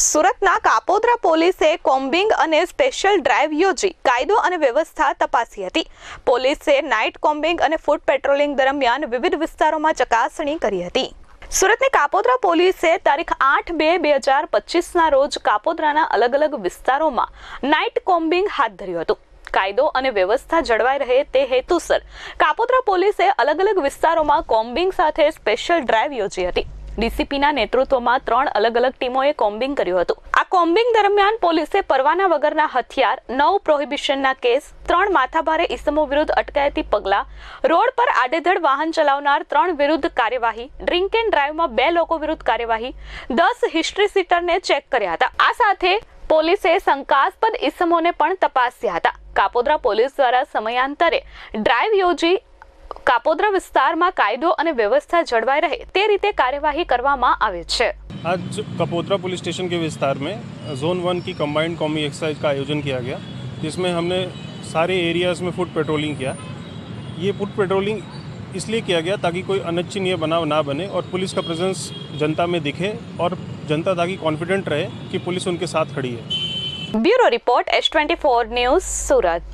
સુરતના કાપોદ્રા પોલીસે કોમ્બિંગ અને સ્પેશિયલ ડ્રાઈવ યોજી કાયદો અને વ્યવસ્થા તપાસી હતી. પોલીસે નાઇટ કોમ્બિંગ અને ફૂટ પેટ્રોલિંગ દરમિયાન વિવિધ વિસ્તારોમાં ચકાસણી કરી હતી. સુરતની કાપોદ્રા પોલીસે તારીખ આઠ બે બે હજાર પચીસના રોજ કાપોદ્રાના અલગ અલગ વિસ્તારોમાં નાઇટ કોમ્બિંગ હાથ ધર્યું હતું. કાયદો અને વ્યવસ્થા જળવાઈ રહે તે હેતુસર કાપોદ્રા પોલીસે અલગ અલગ વિસ્તારોમાં કોમ્બિંગ સાથે સ્પેશિયલ ડ્રાઈવ યોજી હતી. ડીસીપીના નેતૃત્વમાં ત્રણ અલગ અલગ ટીમોએ કોમ્બિંગ કર્યું હતું. આ કોમ્બિંગ દરમિયાન પોલીસે પરવાના વગરના હથિયાર, નવ પ્રોહિબિશનના કેસ, ત્રણ માથાભારે ઇસમો વિરુદ્ધ અટકાયતી પગલાં, રોડ પર આડેધડ વાહન ચલાવનાર ત્રણ વિરુદ્ધ કાર્યવાહી, ડ્રિંક એન્ડ ડ્રાઈવમાં બે લોકો વિરુદ્ધ કાર્યવાહી, દસ હિસ્ટ્રી સીટરને ચેક કર્યા હતા. આ સાથે પોલીસે શંકાસ્પદ ઇસમોને પણ તપાસ્યા હતા. કાપોદ્રા પોલીસ દ્વારા સમયાંતરે ડ્રાઈવ યોજી કાપોદ્રા વિસ્તારમાં કાયદો અને વ્યવસ્થા જળવાઈ રહે તે રીતે કાર્યવાહી કરવામાં આવે છે आज कपोद्रा पुलिस स्टेशन के विस्तार में जोन वन की कंबाइंड कॉमी एक्सरसाइज का आयोजन किया गया जिसमें हमने सारे एरियाज़ में फुट पेट्रोलिंग किया ये फुट पेट्रोलिंग इसलिए किया गया ताकि कोई अनिच्छनीय बनाव ना बने और पुलिस का प्रेजेंस जनता में दिखे और जनता ताकि कॉन्फिडेंट रहे कि पुलिस उनके साथ खड़ी है bureau report S twenty four news Surat